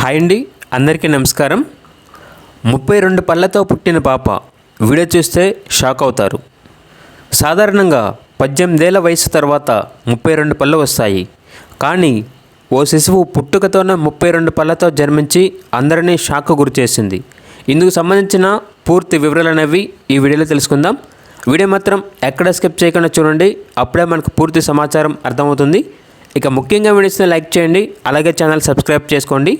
Hi అండి అందరికీ నమస్కారం. ముప్పై రెండు పళ్ళతో పుట్టిన పాప వీడియో చూస్తే షాక్ అవుతారు. సాధారణంగా పద్దెనిమిదేళ్ళ వయసు తర్వాత ముప్పై రెండు పళ్ళు వస్తాయి. కానీ ఓ శిశువు పుట్టుకతోనే ముప్పై రెండు పళ్ళతో జన్మించి అందరినీ షాక్ గురి చేసింది. ఇందుకు సంబంధించిన పూర్తి వివరాలు అనేవి ఈ వీడియోలో తెలుసుకుందాం. వీడియో మాత్రం ఎక్కడ స్కిప్ చేయకుండా చూడండి అప్పుడే మనకు పూర్తి సమాచారం అర్థమవుతుంది. ఇక ముఖ్యంగా వీడియోస్ని లైక్ చేయండి అలాగే ఛానల్ సబ్స్క్రైబ్ చేసుకోండి.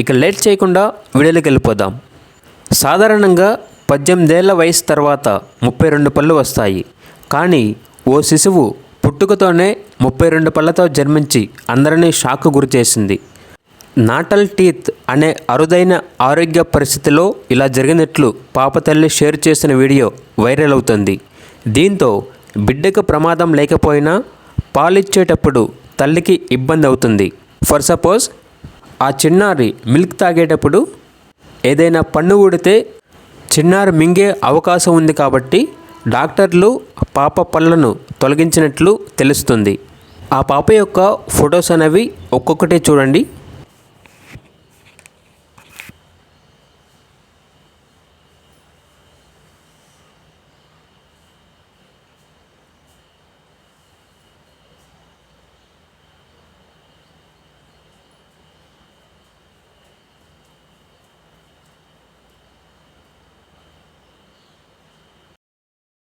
ఇక లేట్ చేయకుండా వీడియోలోకి వెళ్ళిపోదాం. సాధారణంగా పద్దెనిమిదేళ్ళ వయసు తర్వాత ముప్పై రెండు పళ్ళు వస్తాయి. కానీ ఓ శిశువు పుట్టుకతోనే ముప్పై రెండు పళ్ళతో జన్మించి అందరినీ షాక్ గురి చేసింది. నాటల్ టీత్ అనే అరుదైన ఆరోగ్య పరిస్థితిలో ఇలా జరిగినట్లు పాప తల్లి షేర్ చేసిన వీడియో వైరల్ అవుతుంది. దీంతో బిడ్డకు ప్రమాదం లేకపోయినా పాలిచ్చేటప్పుడు తల్లికి ఇబ్బంది అవుతుంది. ఫర్ సపోజ్ ఆ చిన్నారి మిల్క్ తాగేటప్పుడు ఏదైనా పన్ను ఊడితే చిన్నారి మింగే అవకాశం ఉంది కాబట్టి డాక్టర్లు పాప పళ్ళను తొలగించినట్లు తెలుస్తుంది. ఆ పాప యొక్క ఫొటోస్ అనేవి ఒక్కొక్కటే చూడండి.